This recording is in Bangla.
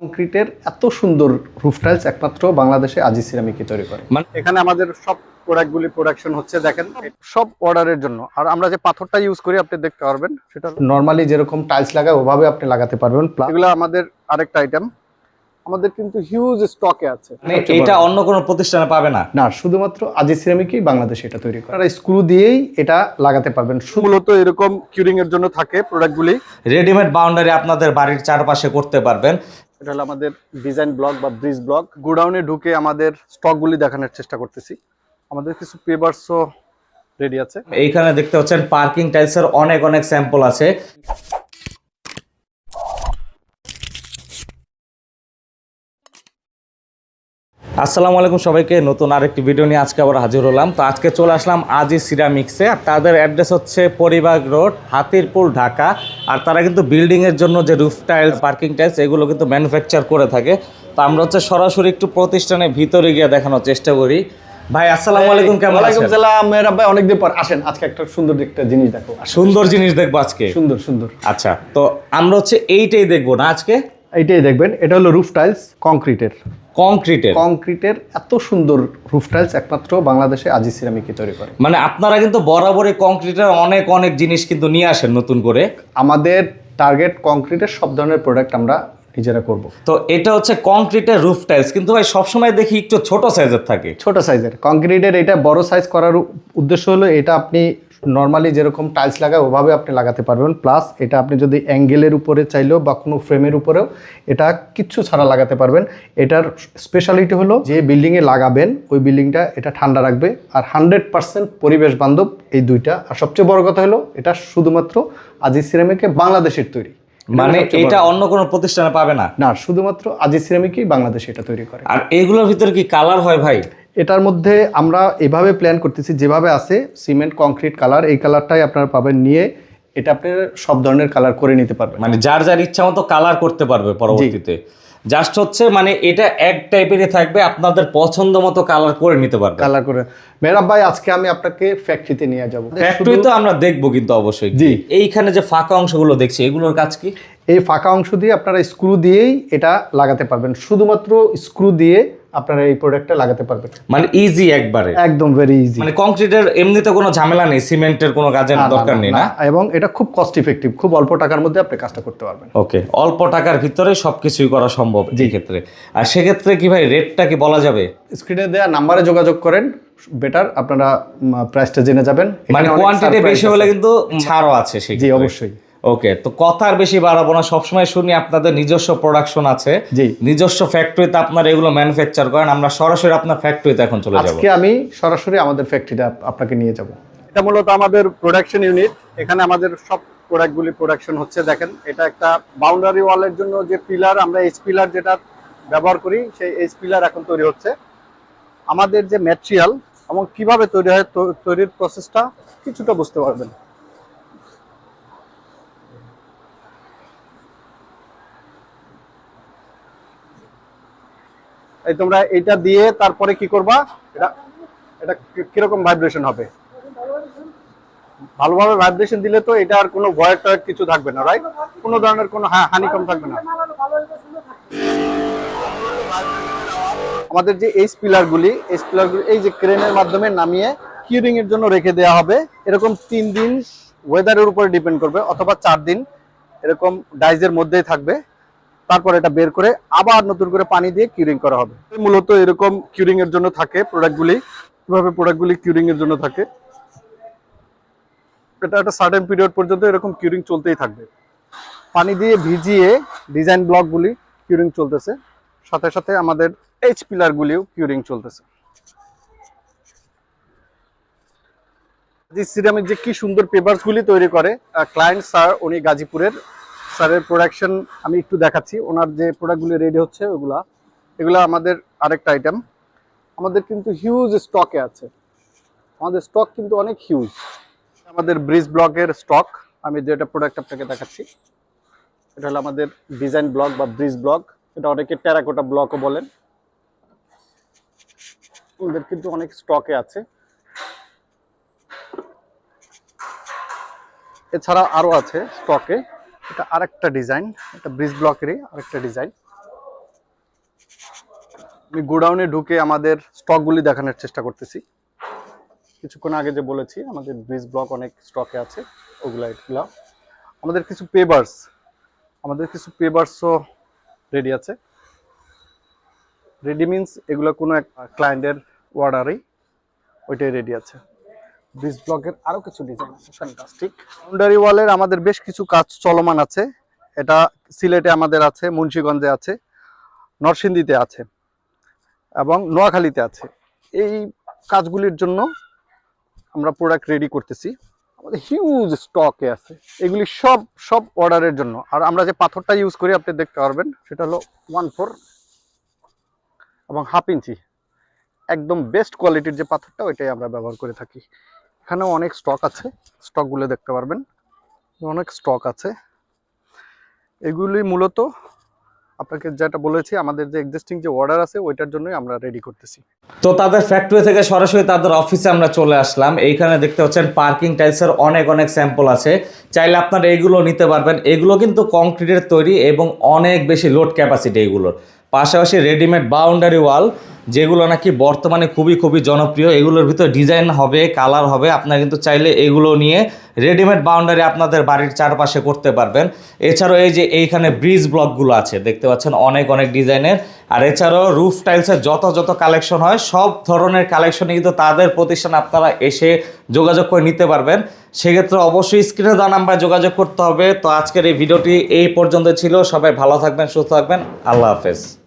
কংক্রিটের এত সুন্দর রুফ টাইলস একমাত্র বাংলাদেশে আজি সিরামিকই তৈরি করে। মানে এখানে আমাদের সব প্রোডাক্টগুলি প্রোডাকশন হচ্ছে দেখেন সব অর্ডারের জন্য। আর আমরা যে পাথরটা ইউজ করি আপনি দেখতে পারবেন সেটা নর্মালি যেরকম টাইলস লাগায় ওভাবে আপনি লাগাতে পারবেন প্লাস এগুলো আমাদের আরেকটা আইটেম আমাদের কিন্তু হিউজ স্টকে আছে। মানে এটা অন্য কোনো প্রতিষ্ঠানে পাবে না? না শুধুমাত্র আজি সিরামিকই বাংলাদেশে এটা তৈরি করে। আর স্ক্রু দিয়েই এটা লাগাতে পারবেন। মূলত এরকম কিউরিং এর জন্য থাকে প্রোডাক্টগুলি রেডিমেড বাউন্ডারি আপনাদের বাড়ির চারপাশে করতে পারবেন। এটা হলো আমাদের ডিজাইন ব্লক বা ব্রিজ ব্লক গোডাউনে ঢুকে আমাদের স্টকগুলি দেখানোর চেষ্টা করতেছি। আমাদের কিছু পেপারসও রেডি আছে। এইখানে দেখতে পাচ্ছেন পার্কিং টাইলসের অনেক অনেক স্যাম্পল আছে। আসসালামু আলাইকুম সবাইকে নতুন আরেকটি ভিডিও নিয়ে আজকে আবার হাজির হলাম। তো আজকে চলে আসলাম আজি সিরামিক্সে আর তাদের অ্যাড্রেস হচ্ছে পরিবাগ রোড হাতিরপুল ঢাকা। আর তারা কিন্তু বিল্ডিংয়ের জন্য যে রুফ টাইলস পার্কিং টাইলস এগুলো কিন্তু ম্যানুফ্যাকচার করে থাকে। তো আমরা হচ্ছে সরাসরি একটু প্রতিষ্ঠানের ভিতরে গিয়ে দেখানোর চেষ্টা করি। ভাই আসসালামু আলাইকুম কেমন ওয়ালাইকুম আছেন? সালাম। মেহরাব ভাই অনেকদিন পর আসেন। আজকে একটা সুন্দর একটা জিনিস দেখো। সুন্দর জিনিস দেখব আজকে? সুন্দর সুন্দর। আচ্ছা তো আমরা হচ্ছে এইটাই দেখব না আজকে? এইটাই দেখবেন এটা হলো রুফ টাইলস কংক্রিটের কংক্রিটের কংক্রিটের এত সুন্দর রুফ টাইলস একমাত্র বাংলাদেশে আজি সিরামিকই তৈরি করে। মানে আপনারা কিন্তু বরাবরই কংক্রিটের অনেক অনেক জিনিস কিন্তু নিয়ে আসেন নতুন করে। আমাদের টার্গেট কংক্রিটের সব ধরনের প্রোডাক্ট আমরা নিজেরা করব। তো এটা হচ্ছে কংক্রিটের রুফ টাইলস কিন্তু ভাই সবসময় দেখি একটু ছোট সাইজের থাকে। ছোট সাইজের কংক্রিটের এটা বড় সাইজ করার উদ্দেশ্য হলো এটা আপনি নর্মালি যেরকম টাইলস লাগায় ওভাবে আপনি লাগাতে পারবেন। প্লাস এটা আপনি যদি অ্যাঙ্গেলের উপরে চাইলেও বা কোনো ফ্রেমের উপরেও এটা কিচ্ছু ছাড়া লাগাতে পারবেন। এটার স্পেশালিটি হলো যে বিল্ডিংয়ে লাগাবেন ওই বিল্ডিংটা এটা ঠান্ডা রাখবে। আর হান্ড্রেড পার্সেন্ট পরিবেশ বান্ধব এই দুইটা। আর সবচেয়ে বড় কথা হলো এটা শুধুমাত্র আজি সিরামিকে বাংলাদেশের তৈরি। মানে এটা অন্য কোনো প্রতিষ্ঠানে পাবে না? না শুধুমাত্র আজি সিরামিকই বাংলাদেশে এটা তৈরি করে। আর এগুলোর ভিতরে কি কালার হয় ভাই? এটার মধ্যে আমরা এভাবে প্ল্যান করতেছি যেভাবে আছে সিমেন্ট কংক্রিট কালার এই কালারটাই আপনারা পাবেন নিয়ে এটা আপনার সব ধরনের কালার করে নিতে পারবেন। মানে যার যার ইচ্ছা মতো কালার করতে পারবে পরবর্তীতে। জাস্ট হচ্ছে মানে এটা এক টাইপেরই থাকবে আপনাদের পছন্দ মতো কালার করে নিতে পারবে কালার করে। মেহরাব ভাই আজকে আমি আপনাকে ফ্যাক্টরিতে নিয়ে যাব। ফ্যাক্টরি তো আমরা দেখব কিন্তু অবশ্যই। জি। এইখানে যে ফাঁকা অংশগুলো দেখছি এগুলোর কাজ কি? এই ফাঁকা অংশ দিয়ে আপনারা স্ক্রু দিয়েই এটা লাগাতে পারবেন। শুধুমাত্র স্ক্রু দিয়ে আপনারা এই প্রোডাক্টটা লাগাতে পারবেন। মানে ইজি একবারে। একদম ভেরি ইজি মানে কংক্রিটের এমনিতে কোনো ঝামেলা নেই সিমেন্টের কোনো কাজের দরকার নেই না। এবং এটা খুব কস্ট ইফেক্টিভ খুব অল্প টাকার মধ্যে আপনি কাজটা করতে পারবেন। ওকে অল্প টাকার ভিতরে সবকিছুই করা সম্ভব এই ক্ষেত্রে আর সেক্ষেত্রে কি ভাই রেটটা কি বলা যাবে? স্ক্রিনে দেওয়া নাম্বারে যোগাযোগ করেন বেটার আপনারা প্রাইসটা জেনে যাবেন। মানে কোয়ান্টিটি বেশি হলে কিন্তু ছাড়ও আছে জি অবশ্যই। ওকে তো কথার বেশি বাড়াবো না। সবসময় শুনি আপনাদের নিজস্ব প্রোডাকশন আছে। জি। নিজস্ব ফ্যাক্টরিতে আপনারা এগুলো ম্যানুফ্যাকচার করেন। আমরা সরাসরি আপনার ফ্যাক্টরিতে এখন চলে যাব। আজকে আমি সরাসরি আমাদের ফ্যাক্টরিটা আপনাকে নিয়ে যাব। এটা মূলত আমাদের প্রোডাকশন ইউনিট এখানে আমাদের সব প্রোডাক্টগুলি প্রোডাকশন হচ্ছে দেখেন। এটা একটা বাউন্ডারি ওয়ালের জন্য যে পিলার আমরা এইচ পিলার যেটা ব্যবহার করি সেই এইচ পিলার এখন তৈরি হচ্ছে। আমাদের যে ম্যাটেরিয়াল এবং কীভাবে তৈরি হয় তৈরির প্রসেসটা কিছুটা বুঝতে পারবেন। এই তোমরা এটা দিয়ে তারপরে কি করবা? এটা এটা কীরকম ভাইব্রেশন হবে? ভালোভাবে ভাইব্রেশন দিলে তো এটা আর কোনো ভয়ের টয়ের কিছু থাকবে না রাইট কোনো ধরনের কোনো হানিকম থাকবে না। আমাদের যে এইচ পিলারগুলি এইচ পিলারগুলি এই যে ক্রেনের মাধ্যমে নামিয়ে কিউরিং এর জন্য রেখে দেওয়া হবে। এরকম তিন দিন ওয়েদারের উপরে ডিপেন্ড করবে, অথবা চার দিন এরকম ডাইজের মধ্যেই থাকবে। তারপর এটা বের করে আবার নতুন করে পানি দিয়ে কিউরিং করা হবে। মূলত এরকম কিউরিং এর জন্য থাকে প্রোডাক্টগুলি কীভাবে প্রোডাক্টগুলি কিউরিং এর জন্য থাকে? এটা একটা সার্টেন পিরিয়ড পর্যন্ত এরকম কিউরিং চলতেই থাকবে। পানি দিয়ে ভিজিয়ে ডিজাইন ব্লকগুলি কিউরিং চলতেছে। সাথে সাথে আমাদের এইচ পিলারগুলিও কিউরিং চলতেছে। সিরামিক যে কি সুন্দর পেপারসগুলি তৈরি করে ক্লায়েন্ট স্যার উনি গাজীপুরের স্যারের প্রোডাকশন আমি একটু দেখাচ্ছি। ওনার যে প্রোডাক্টগুলি রেডি হচ্ছে, ওগুলা। এগুলা আমাদের আরেকটা আইটেম আমাদের কিন্তু হিউজ স্টকে আছে। আমাদের স্টক কিন্তু অনেক হিউজ আমাদের ব্রিজ ব্লকের স্টক আমি যেটা প্রোডাক্ট আপনাকে দেখাচ্ছি, এটা হলো আমাদের ডিজাইন ব্লক বা ব্রিজ ব্লক এটা অনেকে টেরাকোটা ব্লকও বলেন। আমাদের কিন্তু অনেক স্টকে আছে। এছাড়া আরও আছে স্টকে এটা আরেকটা ডিজাইন, এটা ব্রিজ ব্লকেরই আরেকটা ডিজাইন। আমি গোডাউনে ঢুকে আমাদের স্টকগুলি দেখানোর চেষ্টা করতেছি। কিছুক্ষণ আগে যে বলেছি, আমাদের ব্রিজ ব্লক অনেক স্টকে আছে, ওগুলা এগুলা আমাদের কিছু পেপার্স, আমাদের কিছু পেপার্সও রেডি আছে। রেডি মিনস এগুলো কোনো এক ক্লায়েন্টের অর্ডারেই ওইটাই রেডি আছে। ব্রিজ ব্লকের আরও কিছু ডিজাইন বাউন্ডারি ওয়ালের আমাদের বেশ কিছু কাজ চলমান আছে। এটা সিলেটে আমাদের আছে, মুন্সিগঞ্জে আছে, নরসিংদীতে আছে, এবং নোয়াখালীতে আছে। এই কাজগুলির জন্য আমরা প্রোডাক্ট রেডি করতেছি। আমাদের হিউজ স্টকে আছে। এগুলি সব সব অর্ডারের জন্য। আর আমরা যে পাথরটা ইউজ করি, আপনি দেখতে পারবেন, সেটা হলো ওয়ান ফোর এবং হাফ ইঞ্চি একদম বেস্ট কোয়ালিটির যে পাথরটা, ওইটাই আমরা ব্যবহার করে থাকি। এখানেও অনেক স্টক আছে। স্টকগুলো দেখতে পারবেন। অনেক স্টক আছে। এগুলি মূলত আপনাকে যেটা বলেছি, আমাদের যে এক্সিস্টিং যে অর্ডার আছে, ওইটার জন্যই আমরা রেডি করতেছি। তো তাদের ফ্যাক্টরি থেকে সরাসরি তাদের অফিসে আমরা চলে আসলাম। এইখানে দেখতে পাচ্ছেন পার্কিং টাইলসের অনেক অনেক স্যাম্পল আছে। চাইলে আপনারা এইগুলো নিতে পারবেন। এগুলো কিন্তু কংক্রিটের তৈরি এবং অনেক বেশি লোড ক্যাপাসিটি এগুলোর। পাশাপাশি রেডিমেড বাউন্ডারি ওয়াল যেগুলো নাকি বর্তমানে খুবই খুবই জনপ্রিয়, এগুলোর ভিতরে ডিজাইন হবে, কালার হবে, আপনারা কিন্তু চাইলে এগুলো নিয়ে রেডিমেড বাউন্ডারি আপনাদের বাড়ির চারপাশে করতে পারবেন। এছাড়াও এই যে এইখানে ব্রিজ ব্লকগুলো আছে, দেখতে পাচ্ছেন অনেক অনেক ডিজাইনের। আর এছাড়াও রুফ টাইলসের যত যত কালেকশন হয়, সব ধরনের কালেকশনে কিন্তু তাদের প্রতিষ্ঠান আপনারা এসে যোগাযোগ করে নিতে পারবেন। সেক্ষেত্রে অবশ্যই স্ক্রিনে দেওয়া নাম্বারে যোগাযোগ করতে হবে। তো আজকের এই ভিডিওটি এই পর্যন্ত ছিল। সবাই ভালো থাকবেন, সুস্থ থাকবেন। আল্লাহ হাফেজ।